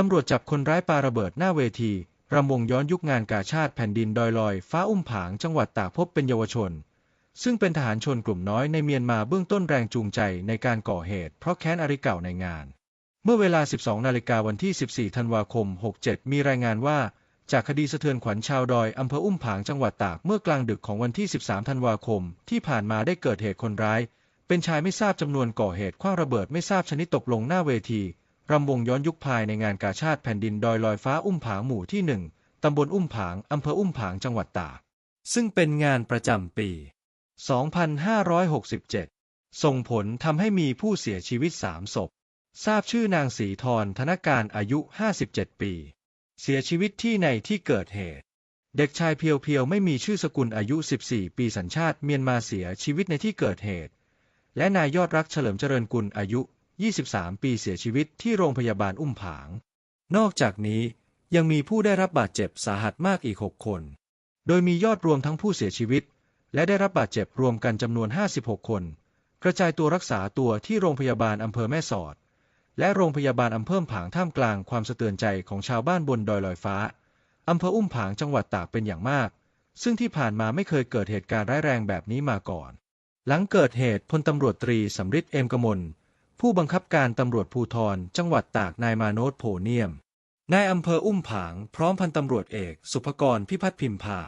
ตำรวจจับคนร้ายปาระเบิดหน้าเวที รำวงย้อนยุคงานกาชาติแผ่นดินดอยลอย ฟ้าอุ้มผางจังหวัดตากพบเป็นเยาวชน ซึ่งเป็นทหารชนกลุ่มน้อยในเมียนมาเบื้องต้นแรงจูงใจในการก่อเหตุ เพราะแค้นอริเก่าในงาน เมื่อเวลา 12 นาฬิกาวันที่ 14 ธันวาคม 67 มีรายงานว่า จากคดีสะเทือนขวัญชาวดอยอำเภออุ้มผางจังหวัดตากเมื่อกลางดึกของวันที่ 13 ธันวาคม ที่ผ่านมาได้เกิดเหตุคนร้าย เป็นชายไม่ทราบจำนวนก่อเหตุคว้างระเบิดไม่ทราบชนิดตกลงหน้าเวที รำวงย้อนยุคภายในงานกาชาติแผ่นดินดอยลอยฟ้าอุ้มผางหมู่ที่หนึ่งตำบลอุ้มผางอำเภออุ้มผางจังหวัดตากซึ่งเป็นงานประจำปี 2567 ส่งผลทำให้มีผู้เสียชีวิตสามศพ ทราบชื่อนางศรีธรธนการอายุ 57 ปี เสียชีวิตที่ในที่เกิดเหตุ เด็กชายเพียวเพียวไม่มีชื่อสกุลอายุ 14 ปีสัญชาติเมียนมาเสียชีวิตในที่เกิดเหตุ และนายยอดรักเฉลิมเจริญกุลอายุ 23 ปีเสียชีวิตที่โรงพยาบาลอุ้มผาง นอกจากนี้ยังมีผู้ได้รับบาดเจ็บสาหัสมากอีก 6 คน โดยมียอดรวมทั้งผู้เสียชีวิต และได้รับบาดเจ็บรวมกันจำนวน 56 คน กระจายตัวรักษาตัวที่โรงพยาบาลอำเภอแม่สอด และโรงพยาบาลอำเภอผางท่ามกลางความสะเทือนใจของชาวบ้านบนดอยลอยฟ้าอำเภออุ้มผางจังหวัดตากเป็นอย่างมาก ซึ่งที่ผ่านมาไม่เคยเกิดเหตุการณ์ร้ายแรงแบบนี้มาก่อน หลังเกิดเหตุพลตำรวจตรีสำริดเอมกมล ผู้บังคับการตำรวจภูธรจังหวัดตากนายมาโนตโพเนียม นายอำเภออุ้มผาง พร้อมพันตำรวจเอก สุภกรพิพัฒน์พิมพา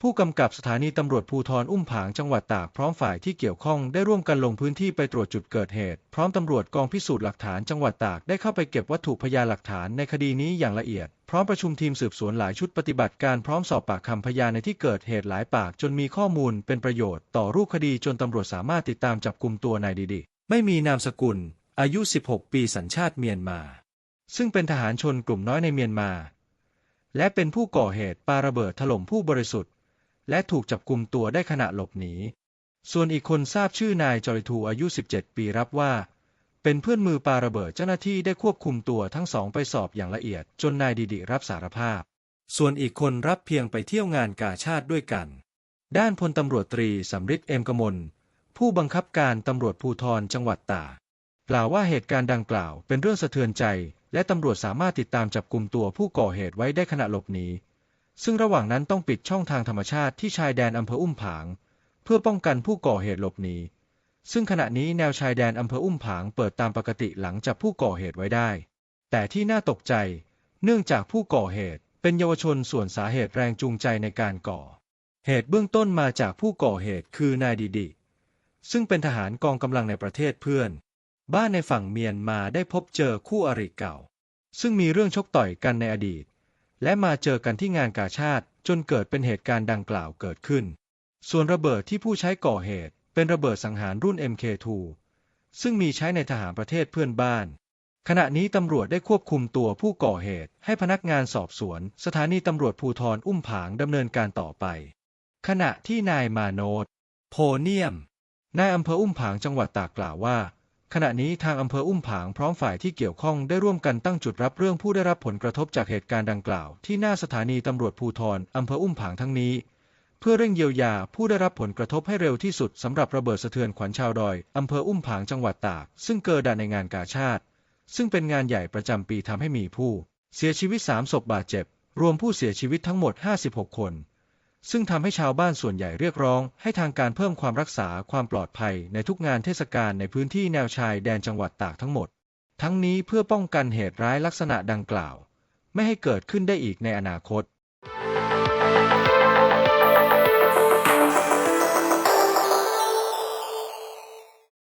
ผู้กำกับสถานีตำรวจภูธรอุ้มผางจังหวัดตากพร้อมฝ่ายที่เกี่ยวข้องได้ร่วมกันลงพื้นที่ไปตรวจจุดเกิดเหตุ พร้อมตำรวจกองพิสูจน์หลักฐานจังหวัดตากได้เข้าไปเก็บวัตถุพยานหลักฐานในคดีนี้อย่างละเอียด พร้อมประชุมทีมสืบสวนหลายชุดปฏิบัติการพร้อมสอบปากคำพยานในที่เกิดเหตุหลายปากจนมีข้อมูลเป็นประโยชน์ต่อรูปคดีจนตำรวจสามารถติดตามจับกลุ่มตัวนายดีดี ไม่มีนามสกุล อายุ 16 ปีสัญชาติเมียนมา ซึ่งเป็นทหารชนกลุ่มน้อยในเมียนมา และเป็นผู้ก่อเหตุปาระเบิดถล่มผู้บริสุทธิ์ และถูกจับกลุ่มตัวได้ขณะหลบหนี ส่วนอีกคนทราบชื่อนายจริทูอายุ 17 ปีรับว่า เป็นเพื่อนมือปาระเบิดเจ้าหน้าที่ได้ควบคุมตัวทั้งสองไปสอบอย่างละเอียด จนนายดีดีรับสารภาพ ส่วนอีกคนรับเพียงไปเที่ยวงานกาชาติด้วยกัน ด้านพลตำรวจตรีสำริดเอ็มกมล ผู้บังคับการตำรวจภูธรจังหวัดตากกล่าวว่าเหตุการณ์ดังกล่าวเป็นเรื่องสะเทือนใจ และตำรวจสามารถติดตามจับกลุ่มตัวผู้ก่อเหตุไว้ได้ขณะหลบหนีซึ่งระหว่างนั้นต้องปิดช่องทางธรรมชาติที่ชายแดนอำเภออุ้มผาง เพื่อป้องกันผู้ก่อเหตุหลบหนีซึ่งขณะนี้แนวชายแดนอำเภออุ้มผางเปิดตามปกติหลังจับผู้ก่อเหตุไว้ได้ แต่ที่น่าตกใจ เนื่องจากผู้ก่อเหตุเป็นเยาวชนส่วนสาเหตุแรงจูงใจในการก่อ เหตุเบื้องต้นมาจากผู้ก่อเหตุคือนายดีดี ซึ่งเป็นทหารกองกำลังในประเทศเพื่อน บ้านในฝั่งเมียนมาได้พบเจอคู่อริเก่า ซึ่งมีเรื่องชกต่อยกันในอดีต และมาเจอกันที่งานกาชาติจนเกิดเป็นเหตุการณ์ดังกล่าวเกิดขึ้น ส่วนระเบิดที่ผู้ใช้ก่อเหตุเป็นระเบิดสังหารรุ่น MK2 ซึ่งมีใช้ในทหารประเทศเพื่อนบ้าน ขณะนี้ตำรวจได้ควบคุมตัวผู้ก่อเหตุ ให้พนักงานสอบสวน สถานีตำรวจภูธรอุ้มผางดำเนินการต่อไป ขณะที่นายมาโนตโพเนียม นายอำเภออุ้มผางจังหวัดตากกล่าวว่า ขณะนี้ทางอำเภออุ้มผางพร้อมฝ่ายที่เกี่ยวข้องได้ร่วมกันตั้งจุดรับเรื่องผู้ได้รับผลกระทบจากเหตุการณ์ดังกล่าว ที่หน้าสถานีตำรวจภูธรอำเภออุ้มผางทั้งนี้ เพื่อเร่งเยียวยาผู้ได้รับผลกระทบให้เร็วที่สุดสำหรับระเบิดสะเทือนขวัญชาวดอยอำเภออุ้มผางจังหวัดตาก ซึ่งเกิดในงานกาชาติ ซึ่งเป็นงานใหญ่ประจำปีทำให้มีผู้ เสียชีวิตสามศพบาดเจ็บ รวมผู้เสียชีวิตทั้งหมด 56 คน ซึ่งทำให้ชาวบ้านส่วนใหญ่เรียกร้อง ให้ทางการเพิ่มความรักษาความปลอดภัยในทุกงานเทศกาลในพื้นที่แนวชายแดนจังหวัดตากทั้งหมด ทั้งนี้เพื่อป้องกันเหตุร้ายลักษณะดังกล่าว ไม่ให้เกิดขึ้นได้อีกในอนาคต